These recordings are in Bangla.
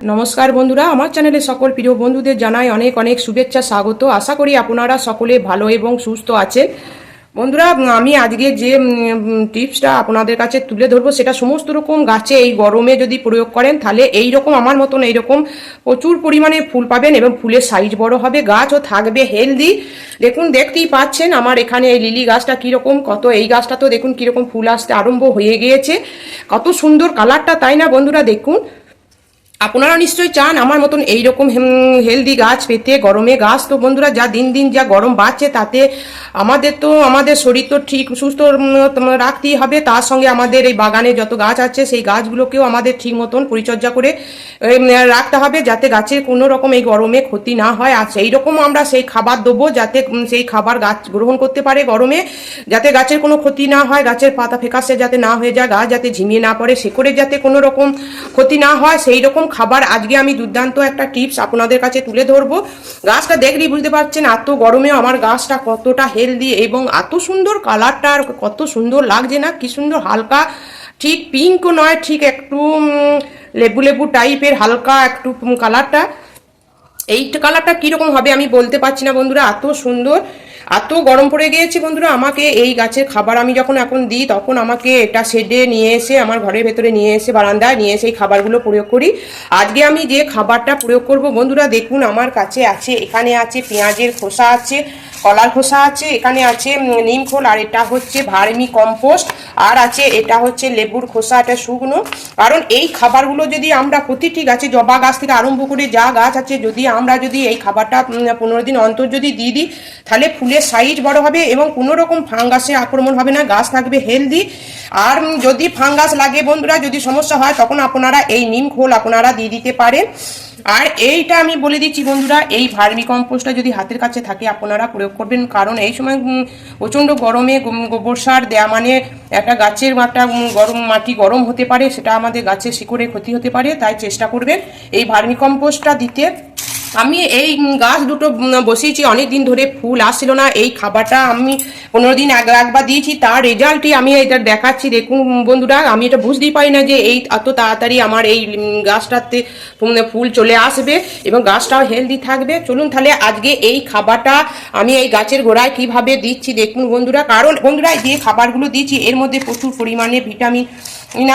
নমস্কার বন্ধুরা, আমার চ্যানেলে সকল প্রিয় বন্ধুদের জানাই অনেক অনেক শুভেচ্ছা, স্বাগত। আশা করি আপনারা সকলে ভালো এবং সুস্থ আছেন। বন্ধুরা, আমি আজকে যে টিপসটা আপনাদের কাছে তুলে ধরবো, সেটা সমস্ত রকম গাছে এই গরমে যদি প্রয়োগ করেন, তাহলে এই রকম আমার মতন এইরকম প্রচুর পরিমাণে ফুল পাবেন এবং ফুলের সাইজ বড় হবে, গাছও থাকবে হেলদি দেখুন, দেখতেই পাচ্ছেন আমার এখানে এই লিলি গাছটা কীরকম, কত এই গাছটা তো দেখুন কীরকম ফুল আসতে আরম্ভ হয়ে গিয়েছে। কত সুন্দর কালারটা তাই না বন্ধুরা? দেখুন আপনারা নিশ্চয়ই চান আমার মতন এইরকম হেলদি গাছ পেতে, গরমে গাছ। তো বন্ধুরা, যা দিন দিন যা গরম বাড়ছে, তাতে আমাদের তো, আমাদের শরীর তো ঠিক, সুস্থ রাখতেই হবে। তার সঙ্গে আমাদের এই বাগানে যত গাছ আছে, সেই গাছগুলোকেও আমাদের ঠিক মতন পরিচর্যা করে রাখতে হবে, যাতে গাছের কোনো রকম এই গরমে ক্ষতি না হয়। আর সেই রকম আমরা সেই খাবার দেবো, যাতে সেই খাবার গাছ গ্রহণ করতে পারে গরমে, যাতে গাছের কোনো ক্ষতি না হয়, গাছের পাতা ফেকাসে যাতে না হয়ে যায়, গাছ যাতে ঝিমিয়ে না পড়ে শেকড়ে যাতে কোনো রকম ক্ষতি না হয় সেই রকম খাবার, আজকে আমি দুর্দান্ত একটা টিপস আপনাদের কাছে তুলে ধরবো। গাছটা দেখলেই বুঝতে পারছেন? এত গরমেও আমার গাছটা কতটা হেলদি এবং এত সুন্দর কালারটা আর কত সুন্দর লাগছে না? কি সুন্দর হালকা, ঠিক পিঙ্কও নয়, ঠিক একটু লেবু লেবু টাইপের হালকা একটু কালারটা এই কালারটা কীরকম হবে আমি বলতে পারছি না বন্ধুরা, এত সুন্দর। এত গরম পড়ে গিয়েছে বন্ধুরা, আমাকে এই গাছের খাবার আমি যখন এখন দিই, তখন আমাকে এটা শেডে নিয়ে এসে, আমার ঘরের ভেতরে নিয়ে এসে, বারান্দায় নিয়ে এসে এই খাবারগুলো প্রয়োগ করি। আজকে আমি যে খাবারটা প্রয়োগ করব বন্ধুরা, দেখুন আমার কাছে আছে, এখানে আছে, পেঁয়াজের খোসা আছে কলার খোসা আছে, এখানে আছে নিম খোল, আর এটা হচ্ছে ভার্মি কম্পোস্ট, আর আছে, এটা হচ্ছে লেবুর খোসা, এটা শুকনো। কারণ এই খাবারগুলো যদি আমরা প্রতিটি গাছে, জবা গাছ থেকে আরম্ভ করে যা গাছ আছে, যদি আমরা যদি এই খাবারটা পনেরো দিন অন্তর যদি দিয়ে দিই, তাহলে ফুলের সাইজ বড় হবে এবং কোনো রকম ফাঙ্গাসে আক্রমণ হবে না, গাছ থাকবে হেলদি আর যদি ফাঙ্গাস লাগে বন্ধুরা, যদি সমস্যা হয়, তখন আপনারা এই নিম খোল আপনারা দিয়ে দিতে পারেন। আর এইটা আমি বলে দিচ্ছি বন্ধুরা, এই ভার্মি কম্পোস্টটা যদি হাতের কাছে থাকে আপনারা প্রয়োগ করবেন। কারণ এই সময় প্রচণ্ড গরমে গোবর সার দেওয়া মানে একটা গাছের একটা গরম মাটি গরম হতে পারে, সেটা আমাদের গাছের শিকড়ে ক্ষতি হতে পারে, তাই চেষ্টা করবেন এই ভার্মি কম্পোস্টটা দিতে। আমি এই গাছ দুটো বসিয়েছি অনেক দিন ধরে ফুল আসছিল না। এই খাবারটা আমি পনেরো দিন আগে একবার দিয়েছি, তার রেজাল্টই আমি এটা দেখাচ্ছি। দেখুন, বন্ধুরা, আমি এটা বুঝতেই পারি না যে এই এত তাড়াতাড়ি আমার এই গাছটাতে ফুল চলে আসবে এবং গাছটাও হেলদি থাকবে। চলুন তাহলে আজকে এই খাবারটা আমি এই গাছের গোড়ায় কীভাবে দিচ্ছি, দেখুন বন্ধুরা। কারণ বন্ধুরা যে খাবারগুলো দিচ্ছি এর মধ্যে প্রচুর পরিমাণে ভিটামিন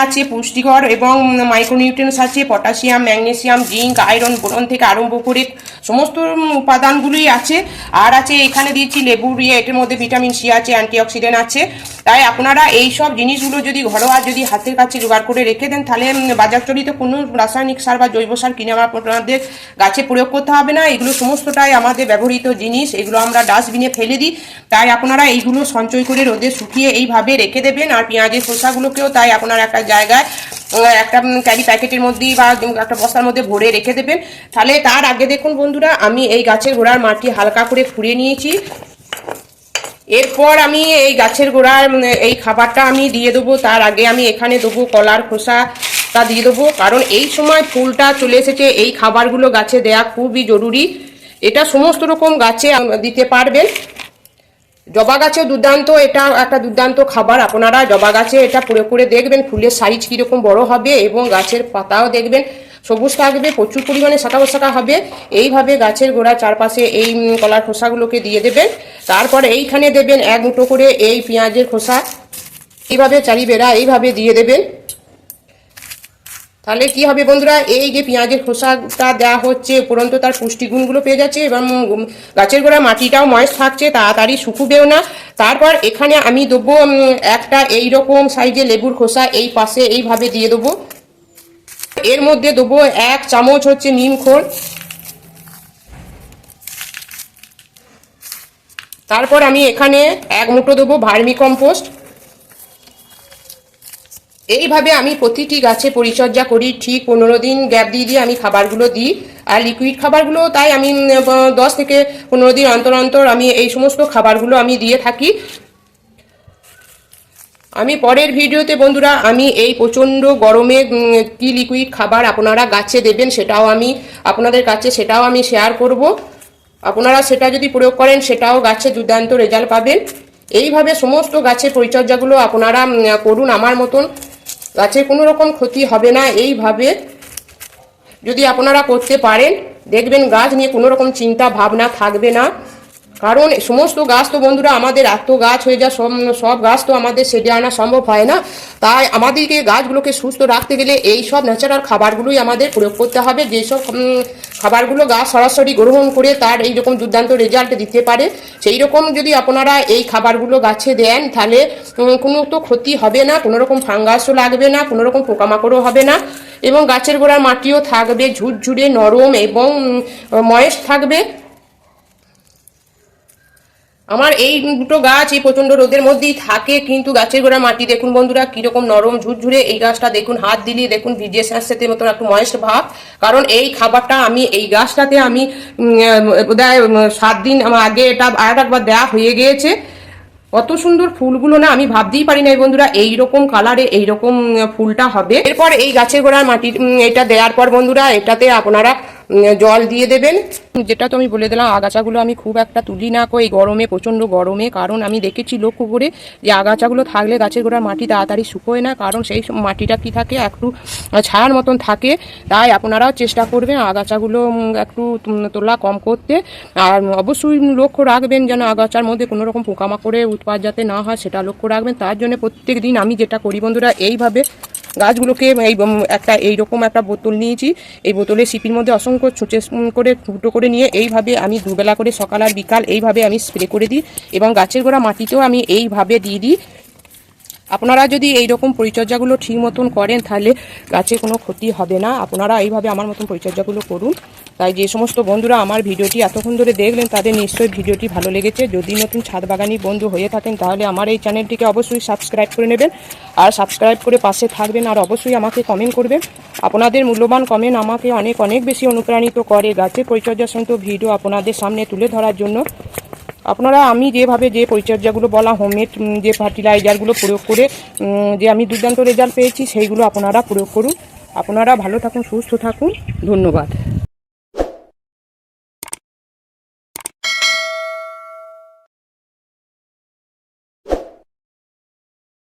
আছে পুষ্টিকর এবং মাইক্রোনিউট্রিয়েন্টস আছে, potassium, magnesium, zinc, iron, boron থেকে আরম্ভ করে সমস্ত উপাদানগুলোই আছে। আর আছে, এখানে দিয়েছি লেবু দিয়ে এটার মধ্যে ভিটামিন সি আছে, অ্যান্টিঅক্সিডেন্ট আছে। তাই আপনারা এই সব জিনিসগুলো যদি ঘরোয়া যদি হাতের কাছে জোগাড় করে রেখে দেন, তাহলে বাজারচলিত কোনো রাসায়নিক সার বা জৈব সার কিনে আমার আপনাদের গাছে প্রয়োগ করতে হবে না। এগুলো সমস্তটাই আমাদের ব্যবহৃত জিনিস, এগুলো আমরা ডাস্টবিনে ফেলে দিই। তাই আপনারা এইগুলো সঞ্চয় করে রোদে শুকিয়ে এইভাবে রেখে দেবেন। আর পেঁয়াজের খোসাগুলোকেও তাই আপনারা একটা জায়গায় একটা ক্যারি প্যাকেটের মধ্যেই বা একটা বস্তার মধ্যে ভরে রেখে দেবেন। তাহলে তার আগে দেখুন বন্ধুরা, আমি এই গাছের গোড়ার মাটি হালকা করে খুঁড়িয়ে নিয়েছি। এরপর আমি এই গাছের গোড়ার এই খাবারটা আমি দিয়ে দেবো। তার আগে আমি এখানে দেবো কলার খোসাটা দিয়ে দেবো। কারণ এই সময় ফুলটা চলে এসেছে, এই খাবারগুলো গাছে দেয়া খুবই জরুরি। এটা সমস্ত রকম গাছে দিতে পারবেন। জবা গাছে দুর্দান্ত, এটা একটা দুর্দান্ত খাবার। আপনারা জবা গাছে এটা প্রয়োগ করে দেখবেন, ফুলের সাইজ কীরকম বড় হবে এবং গাছের পাতাও দেখবেন, সবুজ থাকবে, প্রচুর পরিমাণে শাখা পোশাকা হবে। এইভাবে গাছের গোড়া চারপাশে এই কলার খোসাগুলোকে দিয়ে দেবেন। তারপর এইখানে দেবেন এক মুঠো করে এই পেঁয়াজের খোসা। এইভাবে চারি বেড়া এইভাবে দিয়ে দেবেন। তাহলে কি হবে বন্ধুরা? এই যে পেঁয়াজের খোসাটা দেওয়া হচ্ছে, উপরন্ত তার পুষ্টিগুণগুলো পেয়ে যাচ্ছে, এবং গাছের গোড়া মাটিটাও ময়েস থাকছে, তাড়াতাড়ি শুকুবেও না। তারপর এখানে আমি দেবো একটা এই রকম সাইজে লেবুর খোসা, এই পাশে এইভাবে দিয়ে দেবো। এর মধ্যে দেবো এক চামচ হচ্ছে নিম খোল। তারপর আমি এখানে এক মুঠো দেবো ভার্মি কম্পোস্ট। এইভাবে আমি প্রতিটি গাছে পরিচর্যা করি, ঠিক পনেরো দিন গ্যাপ দিয়ে দিয়ে আমি খাবারগুলো দিই। আর লিকুইড খাবারগুলো তাই আমি দশ থেকে পনেরো দিন অন্তর অন্তর আমি এই সমস্ত খাবারগুলো আমি দিয়ে থাকি। আমি পরের ভিডিওতে বন্ধুরা, আমি এই প্রচণ্ড গরমে কি লিকুইড খাবার আপনারা গাছে দেবেন সেটাও আমি আপনাদের কাছে সেটাও আমি শেয়ার করব। আপনারা সেটা যদি প্রয়োগ করেন, সেটাও গাছে দুর্দান্ত রেজাল্ট পাবেন। এইভাবে সমস্ত গাছের পরিচর্যাগুলো আপনারা করুন আমার মতন। গাছের কোনো রকম ক্ষতি হবে না, এইভাবে যদি আপনারা করতে পারেন, দেখবেন গাছ নিয়ে কোনো রকম চিন্তা ভাবনা থাকবে না। কারণ সমস্ত গাছ তো বন্ধুরা আমাদের এত গাছ হয়ে যায় সব সব গাছ তো আমাদের সেটে আনা সম্ভব হয় না। তাই আমাদেরকে গাছগুলোকে সুস্থ রাখতে গেলে এই সব ন্যাচারাল খাবারগুলোই আমাদের প্রয়োগ করতে হবে। যেসব খাবারগুলো গাছ সরাসরি গ্রহণ করে তার এই রকম দুর্দান্ত রেজাল্ট দিতে পারে। সেই রকম যদি আপনারা এই খাবারগুলো গাছে দেন তাহলে কোনো তো ক্ষতি হবে না কোনো রকম ফাঙ্গাসও লাগবে না কোনো রকম পোকামাকড়ও হবে না। এবং গাছের গোড়ার মাটিও থাকবে ঝুরঝুরে নরম এবং উম, ময়েস্ট থাকবে। আমার এই দুটো গাছ এই প্রচণ্ড রোদের মধ্যেই থাকে, কিন্তু গাছের গোড়া মাটি দেখুন বন্ধুরা, কীরকম নরম ঝুরঝুরে এই গাছটা দেখুন, হাত দিলিয়ে দেখুন, ভিজিয়ে স্যাঁতস্যাঁতে মতন একটু ময়েস্ট ভাব। কারণ এই খাবারটা আমি, এই গাছটাতে আমি বোধহয় সাত দিন আমার আগে এটা আর একবার দেওয়া হয়ে গিয়েছে। কত সুন্দর ফুলগুলো না আমি ভাবতেই পারি না এই বন্ধুরা, এইরকম কালারে এই রকম ফুলটা হবে। এরপর এই গাছের গোড়ার মাটি এটা দেওয়ার পর বন্ধুরা, এটাতে আপনারা জল দিয়ে দেবেন। যেটা তো আমি বলে দিলাম, আগাছাগুলো আমি খুব একটা তুলি না কই গরমে, প্রচণ্ড গরমে, কারণ আমি দেখেছি লক্ষ্য করে যে আগাছাগুলো থাকলে গাছের গোড়ার মাটি তাড়াতাড়ি শুকোয় না, কারণ সেই মাটিটা কি থাকে, একটু ছায়ার মতন থাকে, তাই আপনারাও চেষ্টা করবেন আগাছাগুলো একটু তোলা কম করতে। আর অবশ্যই লক্ষ্য রাখবেন যেন আগাছার মধ্যে কোনো রকম পোকামাকড়ের উৎপাদ যাতে না হয়, সেটা লক্ষ্য রাখবেন। তার জন্য প্রত্যেক দিন আমি যেটা করি বন্ধুরা, এইভাবে গাছগুলোকে এই একটা এইরকম একটা বোতল নিয়েছি। এই বোতলে সিপির মধ্যে অসংখ্য ছুঁচে করে ফুটো করে নিয়ে এইভাবে আমি দুবেলা করে সকাল আর বিকাল এইভাবে আমি স্প্রে করে দিই এবং গাছের গোড়া মাটিতেও আমি এইভাবে দিয়ে দিই। আপনারা যদি এই রকম পরিচর্যাগুলো ঠিক মতন করেন তাহলে গাছে কোনো ক্ষতি হবে না। আপনারা এইভাবে আমার মতন পরিচর্যাগুলো করুন। তাই যে সমস্ত বন্ধুরা আমার ভিডিওটি এতক্ষণ ধরে দেখলেন, তাদের নিশ্চয়ই ভিডিওটি ভালো লেগেছে। যদি নতুন ছাদ বাগানি বন্ধু হয়ে থাকেন, তাহলে আমার এই চ্যানেলটিকে অবশ্যই সাবস্ক্রাইব করে নেবেন। আর সাবস্ক্রাইব করে পাশে থাকবেন আর অবশ্যই আমাকে কমেন্ট করবেন। আপনাদের মূল্যবান কমেন্ট আমাকে অনেক অনেক বেশি অনুপ্রাণিত করে। গাছের পরিচর্যা সন্ত ভিডিও আপনাদের সামনে তুলে ধরার জন্য। আপনারা আমি যেভাবে যে পরিচর্যাগুলো বলা হোমমেড যে ফার্টিলাইজারগুলো প্রয়োগ করে যে আমি দুর্দান্ত রেজাল্ট পেয়েছি, সেইগুলো আপনারা প্রয়োগ করুন। আপনারা ভালো থাকুন, সুস্থ থাকুন। ধন্যবাদ।